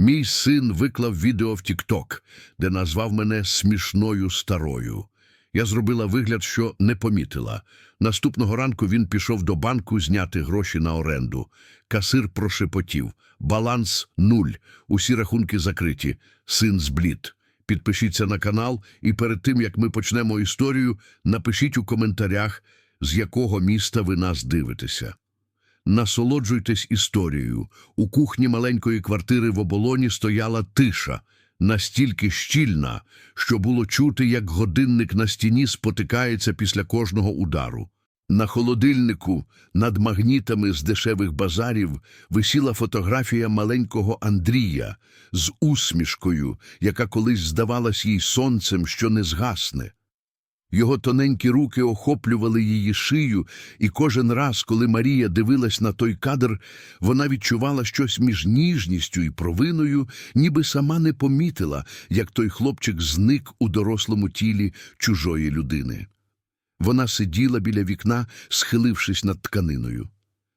Мій син виклав відео в Тікток, де назвав мене смішною старою. Я зробила вигляд, що не помітила. Наступного ранку він пішов до банку зняти гроші на оренду. Касир прошепотів. Баланс нуль. Усі рахунки закриті. Син зблід. Підпишіться на канал і перед тим, як ми почнемо історію, напишіть у коментарях, з якого міста ви нас дивитеся. Насолоджуйтесь історією. У кухні маленької квартири в оболоні стояла тиша, настільки щільна, що було чути, як годинник на стіні спотикається після кожного удару. На холодильнику над магнітами з дешевих базарів висіла фотографія маленького Андрія з усмішкою, яка колись здавалась їй сонцем, що не згасне. Його тоненькі руки охоплювали її шию, і кожен раз, коли Марія дивилась на той кадр, вона відчувала щось між ніжністю і провиною, ніби сама не помітила, як той хлопчик зник у дорослому тілі чужої людини. Вона сиділа біля вікна, схилившись над тканиною.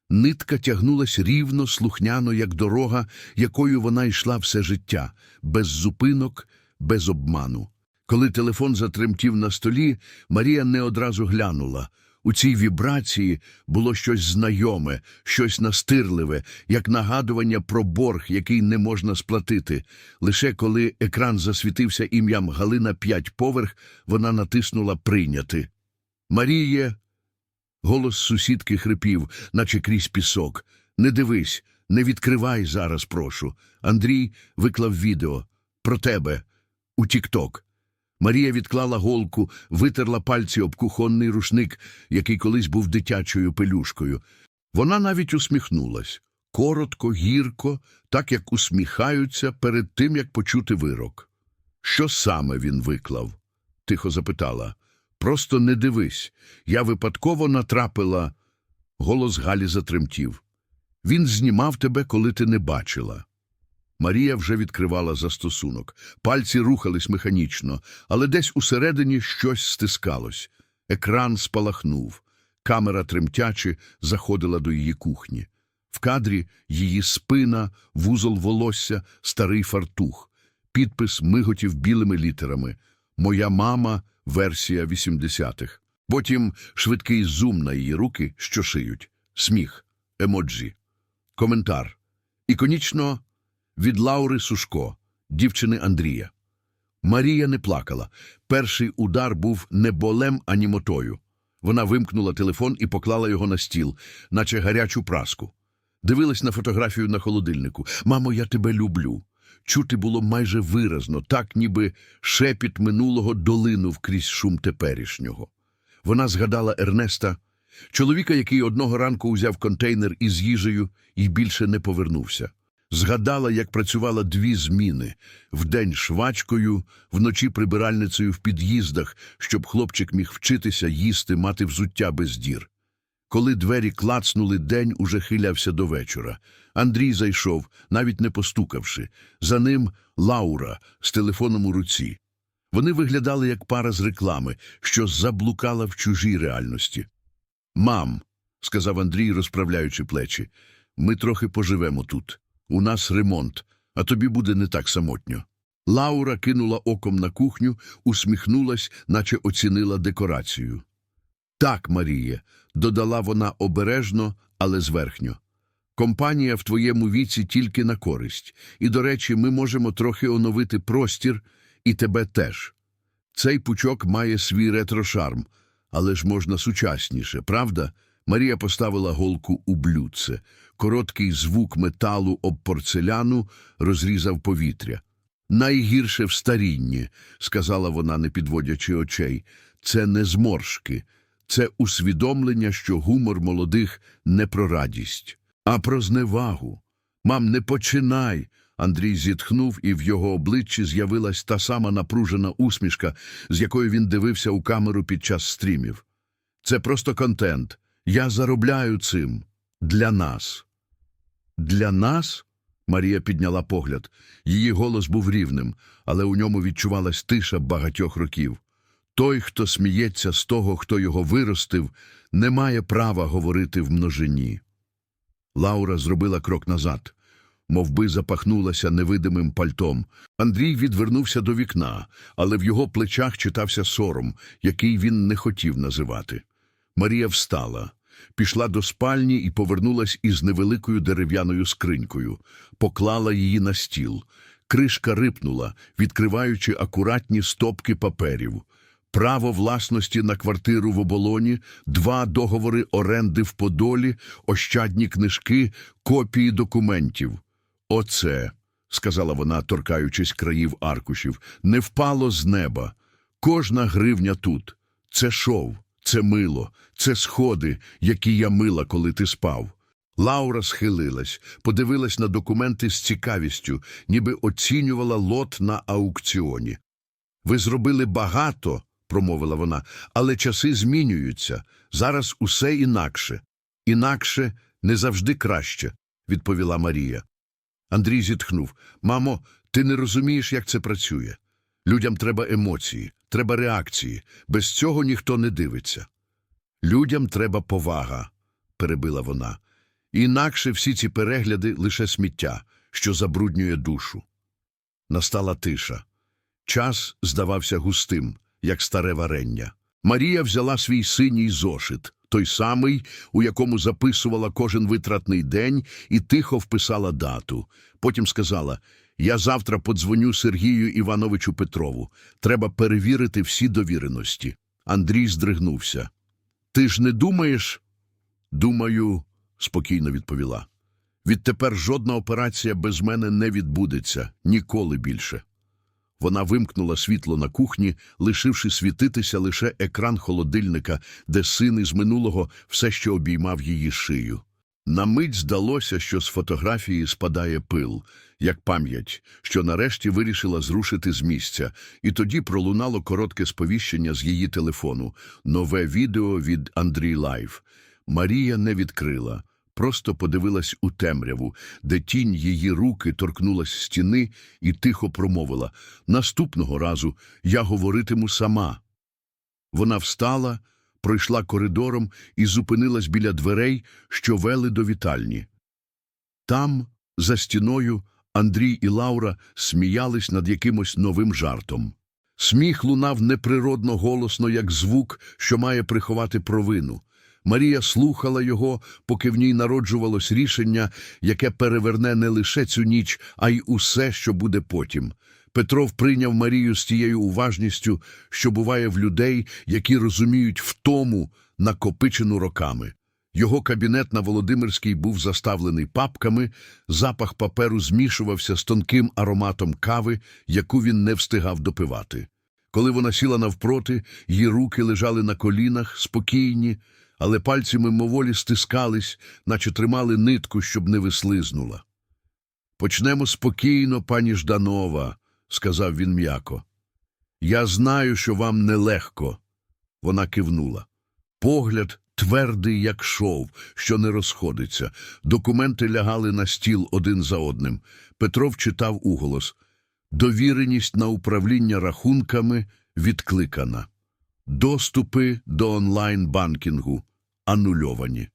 Нитка тягнулась рівно, слухняно, як дорога, якою вона йшла все життя, без зупинок, без обману. Коли телефон затремтів на столі, Марія не одразу глянула. У цій вібрації було щось знайоме, щось настирливе, як нагадування про борг, який не можна сплатити. Лише коли екран засвітився ім'ям Галина п'ять поверх, вона натиснула «Прийняти». Маріє, голос сусідки хрипів, наче крізь пісок. Не дивись, не відкривай зараз, прошу. Андрій виклав відео про тебе у Тікток. Марія відклала голку, витерла пальці об кухонний рушник, який колись був дитячою пелюшкою. Вона навіть усміхнулась. Коротко, гірко, так як усміхаються перед тим, як почути вирок. Що саме він виклав? тихо запитала. Просто не дивись. Я випадково натрапила. Голос Галі затремтів. Він знімав тебе, коли ти не бачила. Марія вже відкривала застосунок. Пальці рухались механічно, але десь усередині щось стискалось. Екран спалахнув. Камера тремтячи заходила до її кухні. В кадрі її спина, вузол волосся, старий фартух. Підпис миготів білими літерами. Моя мама, версія 80-х. Потім швидкий зум на її руки, що шиють. Сміх, емоджі, коментар. Іконічно від Лаури Сушко, дівчини Андрія. Марія не плакала. Перший удар був не болем, а німотою. Вона вимкнула телефон і поклала його на стіл, наче гарячу праску. Дивилась на фотографію на холодильнику. Мамо, я тебе люблю. Чути було майже виразно, так ніби шепіт минулого долинув крізь шум теперішнього. Вона згадала Ернеста, чоловіка, який одного ранку узяв контейнер із їжею і більше не повернувся. Згадала, як працювала дві зміни – вдень швачкою, вночі прибиральницею в під'їздах, щоб хлопчик міг вчитися їсти, мати взуття без дір. Коли двері клацнули, день уже хилявся до вечора. Андрій зайшов, навіть не постукавши. За ним Лаура з телефоном у руці. Вони виглядали як пара з реклами, що заблукала в чужій реальності. «Мам», – сказав Андрій, розправляючи плечі, – «ми трохи поживемо тут. У нас ремонт, а тобі буде не так самотньо. Лаура кинула оком на кухню, усміхнулась, наче оцінила декорацію. Так, Маріє, додала вона обережно, але зверхньо. Компанія в твоєму віці тільки на користь. І, до речі, ми можемо трохи оновити простір, і тебе теж. Цей пучок має свій ретрошарм, але ж можна сучасніше, правда? Марія поставила голку у блюдце. Короткий звук металу об порцеляну розрізав повітря. Найгірше в старінні, сказала вона, не підводячи очей, це не зморшки, це усвідомлення, що гумор молодих не про радість, а про зневагу. Мам, не починай. Андрій зітхнув, і в його обличчі з'явилась та сама напружена усмішка, з якою він дивився у камеру під час стрімів. Це просто контент. Я заробляю цим для нас. Для нас? Марія підняла погляд. Її голос був рівним, але у ньому відчувалась тиша багатьох років. Той, хто сміється з того, хто його виростив, не має права говорити в множині. Лаура зробила крок назад. мовби запахнулася невидимим пальтом. Андрій відвернувся до вікна, але в його плечах читався сором, який він не хотів називати. Марія встала, пішла до спальні і повернулась із невеликою дерев'яною скринькою, поклала її на стіл. Кришка рипнула, відкриваючи акуратні стопки паперів. Право власності на квартиру в оболоні, два договори оренди в Подолі, ощадні книжки, копії документів. Оце, сказала вона, торкаючись країв аркушів, не впало з неба. Кожна гривня тут. Це шов, це мило, це сходи, які я мила, коли ти спав. Лаура схилилась, подивилась на документи з цікавістю, ніби оцінювала лот на аукціоні. Ви зробили багато, промовила вона, але часи змінюються. Зараз усе інакше. Інакше не завжди краще, відповіла Марія. Андрій зітхнув. Мамо, ти не розумієш, як це працює. Людям треба емоції, треба реакції. Без цього ніхто не дивиться. Людям треба повага, перебила вона. Інакше всі ці перегляди лише сміття, що забруднює душу. Настала тиша. Час здавався густим, як старе варення. Марія взяла свій синій зошит, той самий, у якому записувала кожен витратний день, і тихо вписала дату. Потім сказала: Я завтра подзвоню Сергію Івановичу Петрову. Треба перевірити всі довіреності. Андрій здригнувся. Ти ж не думаєш? Думаю, спокійно відповіла. Відтепер жодна операція без мене не відбудеться ніколи більше. Вона вимкнула світло на кухні, лишивши світитися лише екран холодильника, де син із минулого все ще обіймав її шию. На мить здалося, що з фотографії спадає пил, як пам'ять, що нарешті вирішила зрушити з місця, і тоді пролунало коротке сповіщення з її телефону, нове відео від Андрій Лайв. Марія не відкрила, просто подивилась у темряву, де тінь її руки торкнулась стіни і тихо промовила «Наступного разу я говоритиму сама». Вона встала, пройшла коридором і зупинилась біля дверей, що вели до вітальні. Там, за стіною, Андрій і Лаура сміялись над якимось новим жартом. Сміх лунав неприродно голосно, як звук, що має приховати провину. Марія слухала його, поки в ній народжувалось рішення, яке переверне не лише цю ніч, а й усе, що буде потім. Петров прийняв Марію з тією уважністю, що буває в людей, які розуміють втому, накопичену роками. Його кабінет на Володимирській був заставлений папками, запах паперу змішувався з тонким ароматом кави, яку він не встигав допивати. Коли вона сіла навпроти, її руки лежали на колінах, спокійні, але пальці мимоволі стискались, наче тримали нитку, щоб не вислизнула. Почнемо спокійно, пані Жданова, сказав він м'яко. Я знаю, що вам нелегко. Вона кивнула. Погляд твердий, як шов, що не розходиться. Документи лягали на стіл один за одним. Петров читав уголос. Довіреність на управління рахунками відкликана. Доступи до онлайн-банкінгу анульовані.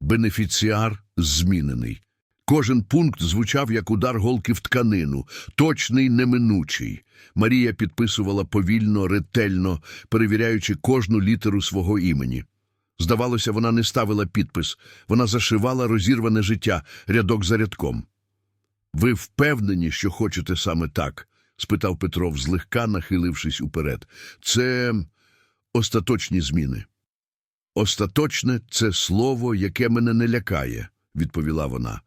Бенефіціар змінений. Кожен пункт звучав як удар голки в тканину, точний, неминучий. Марія підписувала повільно, ретельно, перевіряючи кожну літеру свого імені. Здавалося, вона не ставила підпис, вона зашивала розірване життя рядок за рядком. Ви впевнені, що хочете саме так? спитав Петров, злегка нахилившись уперед. Це остаточні зміни. Остаточне це слово, яке мене не лякає, відповіла вона.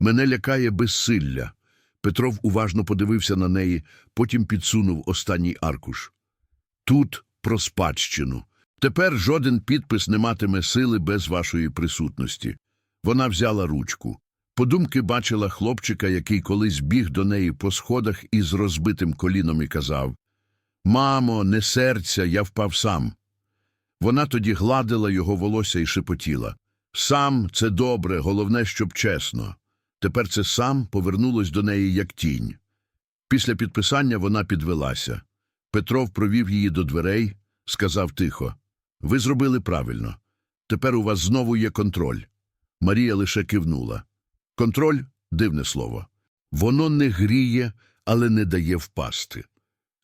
Мене лякає безсилля. Петров уважно подивився на неї, потім підсунув останній аркуш. Тут про спадщину. Тепер жоден підпис не матиме сили без вашої присутності. Вона взяла ручку. Подумки бачила хлопчика, який колись біг до неї по сходах із розбитим коліном і казав Мамо, не серця, я впав сам. Вона тоді гладила його волосся і шепотіла. Сам це добре, головне, щоб чесно. Тепер це сам повернулось до неї як тінь. Після підписання вона підвелася. Петров провів її до дверей, сказав тихо Ви зробили правильно. Тепер у вас знову є контроль. Марія лише кивнула. Контроль Дивне слово. Воно не гріє, але не дає впасти.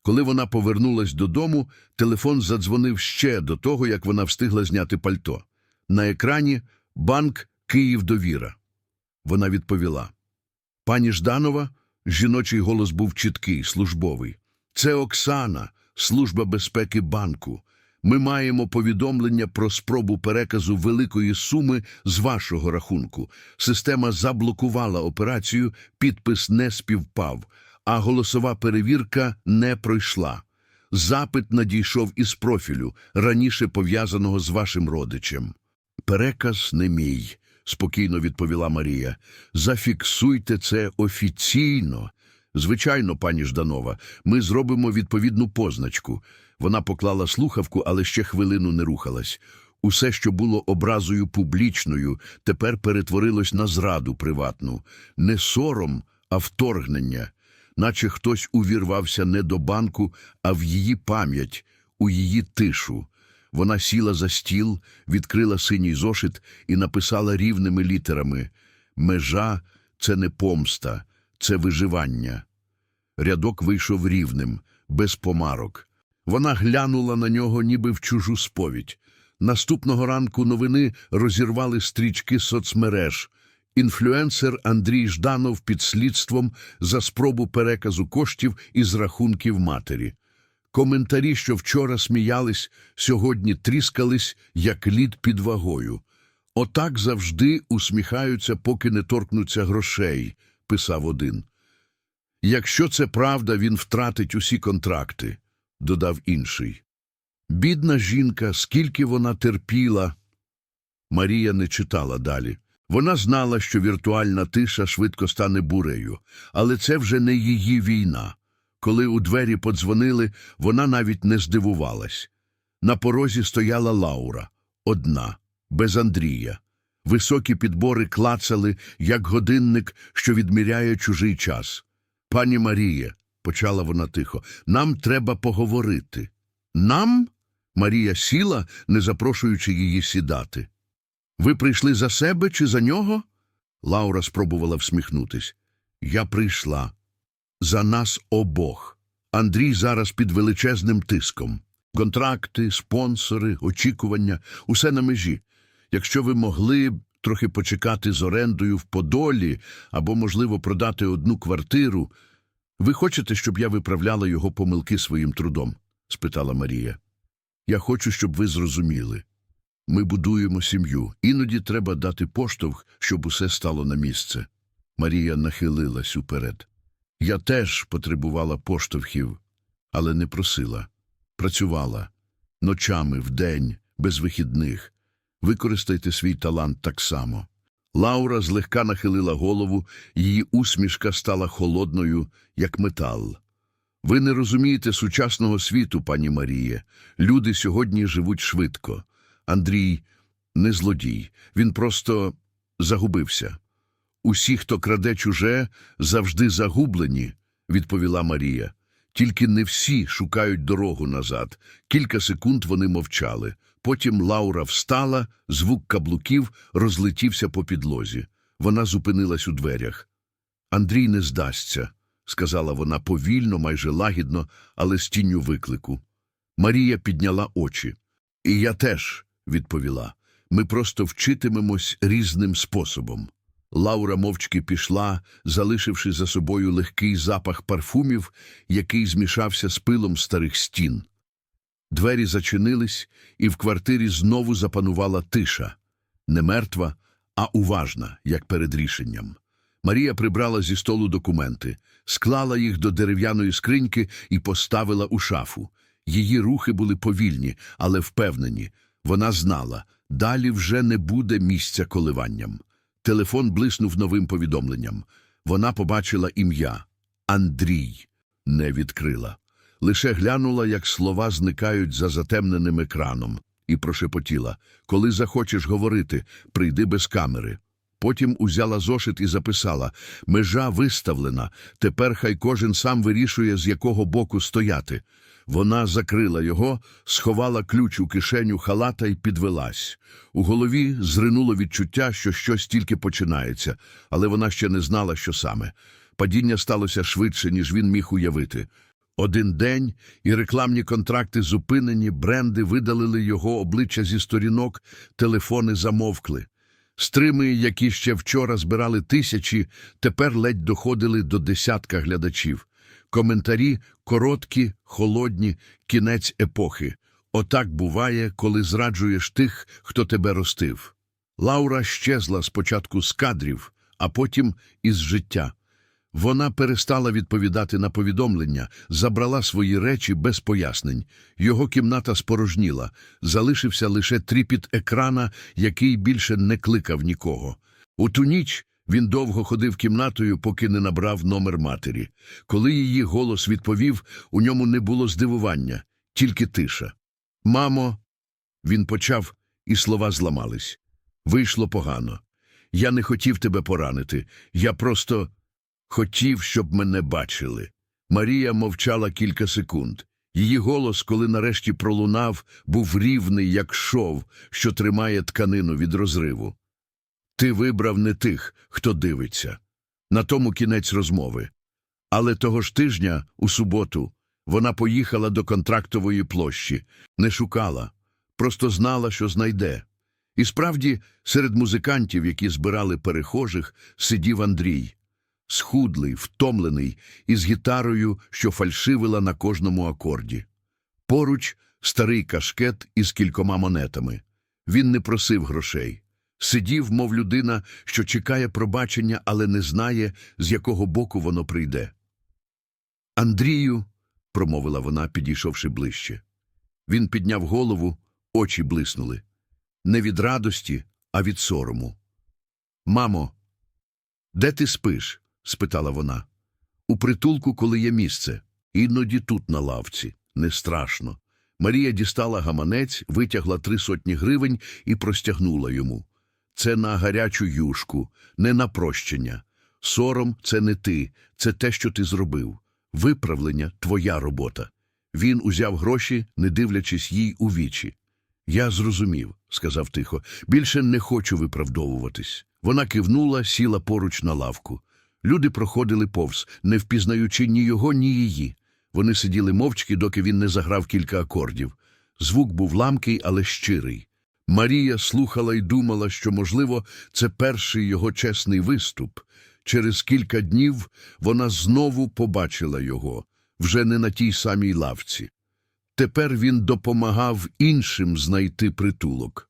Коли вона повернулась додому, телефон задзвонив ще до того, як вона встигла зняти пальто. На екрані банк Київ Довіра. Вона відповіла. Пані Жданова, жіночий голос був чіткий, службовий. Це Оксана, служба безпеки банку. Ми маємо повідомлення про спробу переказу великої суми з вашого рахунку. Система заблокувала операцію, підпис не співпав, а голосова перевірка не пройшла. Запит надійшов із профілю, раніше пов'язаного з вашим родичем. Переказ не мій, спокійно відповіла Марія. Зафіксуйте це офіційно. Звичайно, пані Жданова, ми зробимо відповідну позначку. Вона поклала слухавку, але ще хвилину не рухалась. Усе, що було образою публічною, тепер перетворилось на зраду приватну. Не сором, а вторгнення. Наче хтось увірвався не до банку, а в її пам'ять, у її тишу. Вона сіла за стіл, відкрила синій зошит і написала рівними літерами «Межа – це не помста, це виживання». Рядок вийшов рівним, без помарок. Вона глянула на нього, ніби в чужу сповідь. Наступного ранку новини розірвали стрічки соцмереж. Інфлюенсер Андрій Жданов під слідством за спробу переказу коштів із рахунків матері. Коментарі, що вчора сміялись, сьогодні тріскались, як лід під вагою. Отак завжди усміхаються, поки не торкнуться грошей, писав один. Якщо це правда, він втратить усі контракти, додав інший. Бідна жінка, скільки вона терпіла. Марія не читала далі. Вона знала, що віртуальна тиша швидко стане бурею, але це вже не її війна. Коли у двері подзвонили, вона навіть не здивувалась. На порозі стояла Лаура, одна, без Андрія. Високі підбори клацали, як годинник, що відміряє чужий час. Пані Марія, почала вона тихо, нам треба поговорити. Нам? Марія сіла, не запрошуючи її сідати. Ви прийшли за себе чи за нього? Лаура спробувала всміхнутись. Я прийшла. За нас обох. Андрій зараз під величезним тиском. Контракти, спонсори, очікування усе на межі. Якщо ви могли б трохи почекати з орендою в Подолі або, можливо, продати одну квартиру. Ви хочете, щоб я виправляла його помилки своїм трудом? спитала Марія. Я хочу, щоб ви зрозуміли. Ми будуємо сім'ю. Іноді треба дати поштовх, щоб усе стало на місце. Марія нахилилась уперед. Я теж потребувала поштовхів, але не просила. Працювала ночами, вдень, без вихідних. Використайте свій талант так само. Лаура злегка нахилила голову, її усмішка стала холодною, як метал. Ви не розумієте сучасного світу, пані Маріє. Люди сьогодні живуть швидко. Андрій не злодій, він просто загубився. Усі, хто краде чуже, завжди загублені, відповіла Марія. Тільки не всі шукають дорогу назад. Кілька секунд вони мовчали. Потім Лаура встала, звук каблуків розлетівся по підлозі. Вона зупинилась у дверях. Андрій не здасться, сказала вона повільно, майже лагідно, але з тінню виклику. Марія підняла очі. І я теж, відповіла. Ми просто вчитимемось різним способом. Лаура мовчки пішла, залишивши за собою легкий запах парфумів, який змішався з пилом старих стін. Двері зачинились, і в квартирі знову запанувала тиша. Не мертва, а уважна, як перед рішенням. Марія прибрала зі столу документи, склала їх до дерев'яної скриньки і поставила у шафу. Її рухи були повільні, але впевнені. Вона знала, далі вже не буде місця коливанням. Телефон блиснув новим повідомленням. Вона побачила ім'я Андрій. Не відкрила. Лише глянула, як слова зникають за затемненим екраном, і прошепотіла Коли захочеш говорити, прийди без камери. Потім узяла зошит і записала «Межа виставлена, тепер хай кожен сам вирішує, з якого боку стояти». Вона закрила його, сховала ключ у кишеню халата і підвелась. У голові зринуло відчуття, що щось тільки починається, але вона ще не знала, що саме. Падіння сталося швидше, ніж він міг уявити. Один день, і рекламні контракти зупинені, бренди видалили його обличчя зі сторінок, телефони замовкли. Стрими, які ще вчора збирали тисячі, тепер ледь доходили до десятка глядачів. Коментарі короткі, холодні, кінець епохи. Отак буває, коли зраджуєш тих, хто тебе ростив. Лаура щезла спочатку з кадрів, а потім із життя. Вона перестала відповідати на повідомлення, забрала свої речі без пояснень. Його кімната спорожніла, залишився лише тріпіт екрана, який більше не кликав нікого. У ту ніч він довго ходив кімнатою, поки не набрав номер матері. Коли її голос відповів, у ньому не було здивування, тільки тиша. Мамо, він почав, і слова зламались. Вийшло погано. Я не хотів тебе поранити. Я просто хотів, щоб мене бачили. Марія мовчала кілька секунд. Її голос, коли нарешті пролунав, був рівний, як шов, що тримає тканину від розриву. Ти вибрав не тих, хто дивиться. На тому кінець розмови. Але того ж тижня, у суботу, вона поїхала до контрактової площі, не шукала, просто знала, що знайде. І справді, серед музикантів, які збирали перехожих, сидів Андрій. Схудлий, втомлений, із гітарою, що фальшивила на кожному акорді. Поруч старий кашкет із кількома монетами. Він не просив грошей. Сидів, мов людина, що чекає пробачення, але не знає, з якого боку воно прийде. Андрію, промовила вона, підійшовши ближче. Він підняв голову, очі блиснули. Не від радості, а від сорому. Мамо, де ти спиш? спитала вона. У притулку, коли є місце. Іноді тут на лавці. Не страшно. Марія дістала гаманець, витягла три сотні гривень і простягнула йому. Це на гарячу юшку, не на прощення. Сором це не ти, це те, що ти зробив. Виправлення твоя робота. Він узяв гроші, не дивлячись їй у вічі. Я зрозумів, сказав тихо. Більше не хочу виправдовуватись. Вона кивнула, сіла поруч на лавку. Люди проходили повз, не впізнаючи ні його, ні її. Вони сиділи мовчки, доки він не заграв кілька акордів. Звук був ламкий, але щирий. Марія слухала і думала, що, можливо, це перший його чесний виступ. Через кілька днів вона знову побачила його, вже не на тій самій лавці. Тепер він допомагав іншим знайти притулок.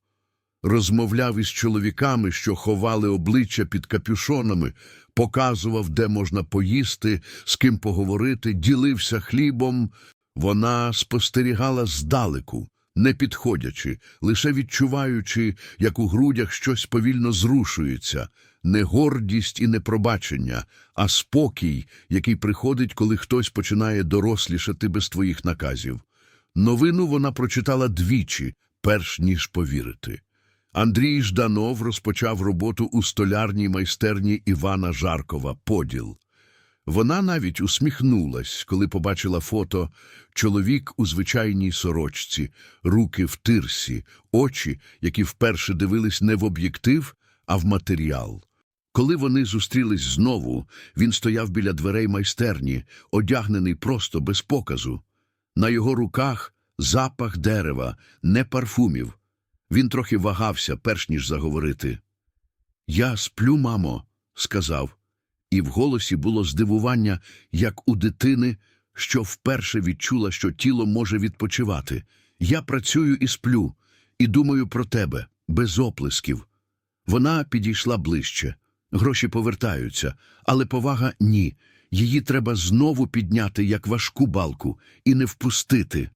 Розмовляв із чоловіками, що ховали обличчя під капюшонами, показував, де можна поїсти, з ким поговорити, ділився хлібом. Вона спостерігала здалеку, не підходячи, лише відчуваючи, як у грудях щось повільно зрушується, не гордість і не пробачення, а спокій, який приходить, коли хтось починає дорослішати без твоїх наказів. Новину вона прочитала двічі, перш ніж повірити. Андрій Жданов розпочав роботу у столярній майстерні Івана Жаркова «Поділ». Вона навіть усміхнулась, коли побачила фото чоловік у звичайній сорочці, руки в тирсі, очі, які вперше дивились не в об'єктив, а в матеріал. Коли вони зустрілись знову, він стояв біля дверей майстерні, одягнений просто без показу. На його руках запах дерева, не парфумів. Він трохи вагався, перш ніж заговорити. Я сплю, мамо, сказав, і в голосі було здивування, як у дитини, що вперше відчула, що тіло може відпочивати. Я працюю і сплю, і думаю про тебе, без оплесків. Вона підійшла ближче. Гроші повертаються, але повага ні. Її треба знову підняти, як важку балку, і не впустити.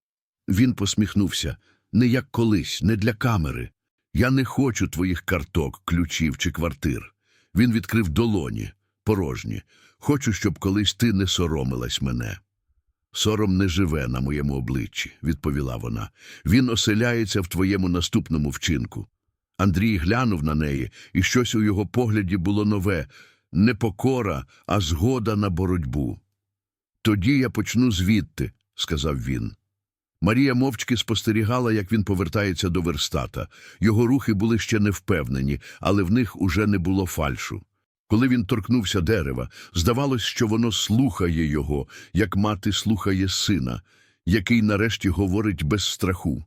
Він посміхнувся. Не як колись, не для камери. Я не хочу твоїх карток, ключів чи квартир. Він відкрив долоні, порожні. Хочу, щоб колись ти не соромилась мене. Сором не живе на моєму обличчі, відповіла вона. Він оселяється в твоєму наступному вчинку. Андрій глянув на неї, і щось у його погляді було нове не покора, а згода на боротьбу. Тоді я почну звідти, сказав він. Марія мовчки спостерігала, як він повертається до верстата. Його рухи були ще невпевнені, але в них уже не було фальшу. Коли він торкнувся дерева, здавалось, що воно слухає його, як мати слухає сина, який нарешті говорить без страху.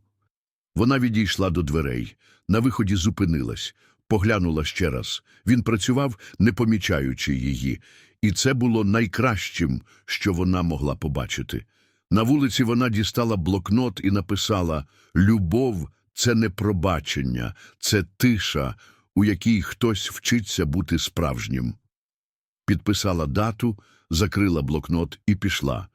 Вона відійшла до дверей, на виході зупинилась, поглянула ще раз. Він працював, не помічаючи її, і це було найкращим, що вона могла побачити. На вулиці вона дістала блокнот і написала Любов це не пробачення, це тиша, у якій хтось вчиться бути справжнім. Підписала дату, закрила блокнот і пішла.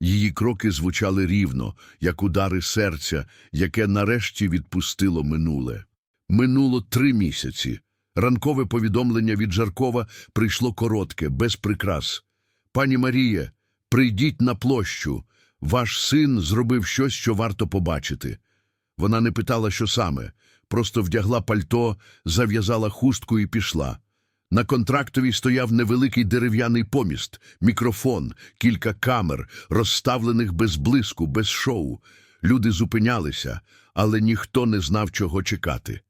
Її кроки звучали рівно, як удари серця, яке нарешті відпустило минуле. Минуло три місяці. Ранкове повідомлення від Жаркова прийшло коротке, без прикрас. Пані Маріє, прийдіть на площу. Ваш син зробив щось, що варто побачити. Вона не питала, що саме, просто вдягла пальто, зав'язала хустку і пішла. На контрактовій стояв невеликий дерев'яний поміст, мікрофон, кілька камер, розставлених без блиску, без шоу. Люди зупинялися, але ніхто не знав, чого чекати.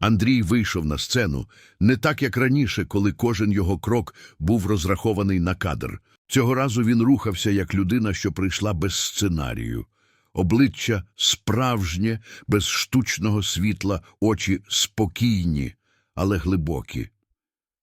Андрій вийшов на сцену не так, як раніше, коли кожен його крок був розрахований на кадр. Цього разу він рухався як людина, що прийшла без сценарію. Обличчя справжнє, без штучного світла, очі спокійні, але глибокі.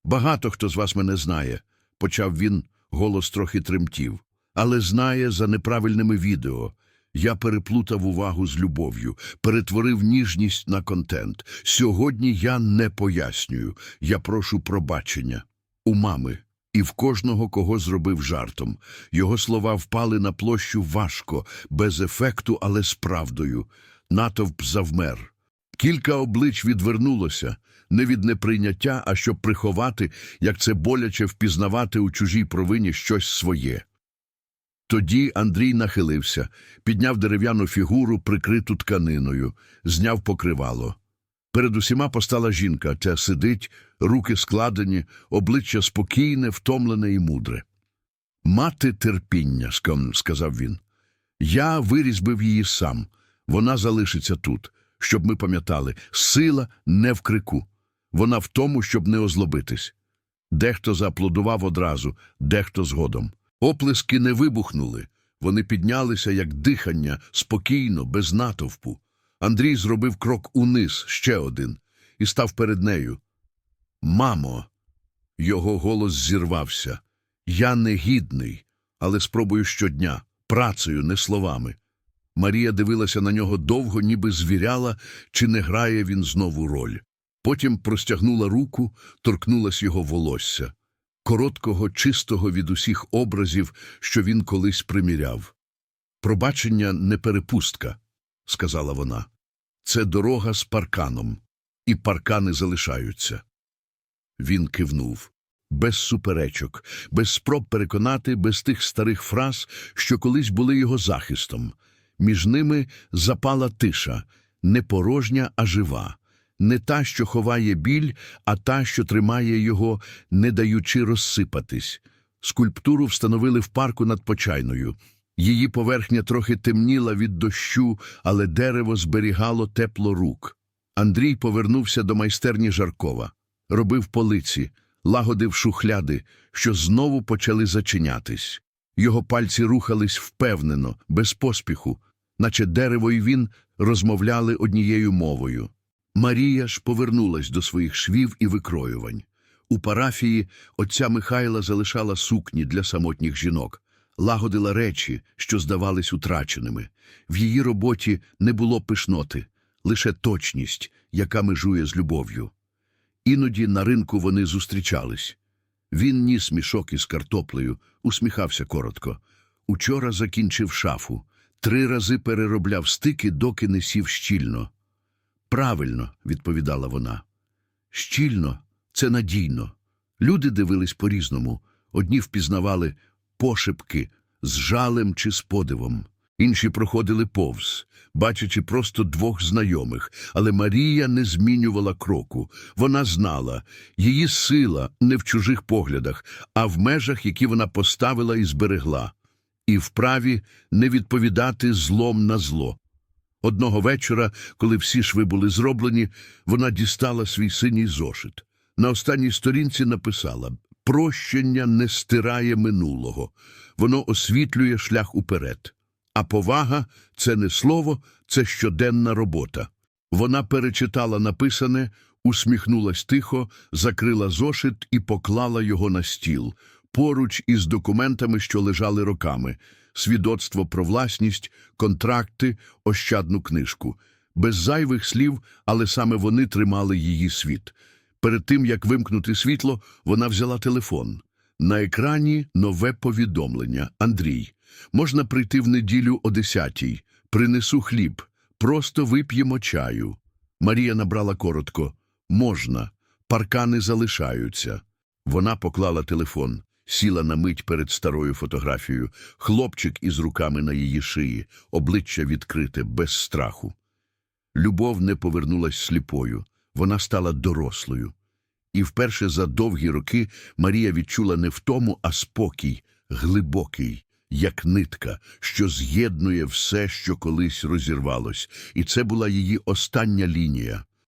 Багато хто з вас мене знає, почав він, голос трохи тремтів, але знає за неправильними відео. Я переплутав увагу з любов'ю, перетворив ніжність на контент. Сьогодні я не пояснюю, я прошу пробачення. У мами і в кожного, кого зробив жартом. Його слова впали на площу важко, без ефекту, але з правдою. Натовп завмер. Кілька облич відвернулося, не від неприйняття, а щоб приховати, як це боляче впізнавати у чужій провині щось своє. Тоді Андрій нахилився, підняв дерев'яну фігуру, прикриту тканиною, зняв покривало. Перед усіма постала жінка, ця сидить, руки складені, обличчя спокійне, втомлене і мудре. Мати терпіння, сказав він. Я вирізбив її сам. Вона залишиться тут, щоб ми пам'ятали, сила не в крику. Вона в тому, щоб не озлобитись. Дехто зааплодував одразу, дехто згодом. Оплески не вибухнули. Вони піднялися, як дихання, спокійно, без натовпу. Андрій зробив крок униз, ще один, і став перед нею. Мамо, його голос зірвався. Я не гідний, але спробую щодня, працею, не словами. Марія дивилася на нього довго, ніби звіряла, чи не грає він знову роль. Потім простягнула руку, торкнулась його волосся, короткого, чистого від усіх образів, що він колись приміряв. Пробачення не перепустка, сказала вона. Це дорога з парканом, і паркани залишаються. Він кивнув. Без суперечок, без спроб переконати, без тих старих фраз, що колись були його захистом. Між ними запала тиша, не порожня, а жива. Не та, що ховає біль, а та, що тримає його, не даючи розсипатись. Скульптуру встановили в парку над почайною. Її поверхня трохи темніла від дощу, але дерево зберігало тепло рук. Андрій повернувся до майстерні Жаркова, робив полиці, лагодив шухляди, що знову почали зачинятись. Його пальці рухались впевнено, без поспіху, наче дерево і він розмовляли однією мовою. Марія ж повернулась до своїх швів і викроювань. У парафії отця Михайла залишала сукні для самотніх жінок, лагодила речі, що здавались утраченими. В її роботі не було пишноти, лише точність, яка межує з любов'ю. Іноді на ринку вони зустрічались. Він ніс мішок із картоплею, усміхався коротко. Учора закінчив шафу, три рази переробляв стики, доки не сів щільно. Правильно, відповідала вона. Щільно це надійно. Люди дивились по-різному. Одні впізнавали пошепки з жалем чи з подивом, Інші проходили повз, бачачи просто двох знайомих, але Марія не змінювала кроку. Вона знала, її сила не в чужих поглядах, а в межах, які вона поставила і зберегла, і вправі не відповідати злом на зло. Одного вечора, коли всі шви були зроблені, вона дістала свій синій зошит. На останній сторінці написала «Прощення не стирає минулого, воно освітлює шлях уперед. А повага – це не слово, це щоденна робота». Вона перечитала написане, усміхнулась тихо, закрила зошит і поклала його на стіл, поруч із документами, що лежали роками – свідоцтво про власність, контракти, ощадну книжку. Без зайвих слів, але саме вони тримали її світ. Перед тим, як вимкнути світло, вона взяла телефон. На екрані нове повідомлення. Андрій, можна прийти в неділю о десятій. Принесу хліб. Просто вип'ємо чаю. Марія набрала коротко. Можна. Паркани залишаються. Вона поклала телефон, сіла на мить перед старою фотографією, хлопчик із руками на її шиї, обличчя відкрите, без страху. Любов не повернулась сліпою, вона стала дорослою. І вперше за довгі роки Марія відчула не втому, а спокій, глибокий, як нитка, що з'єднує все, що колись розірвалось. І це була її остання лінія.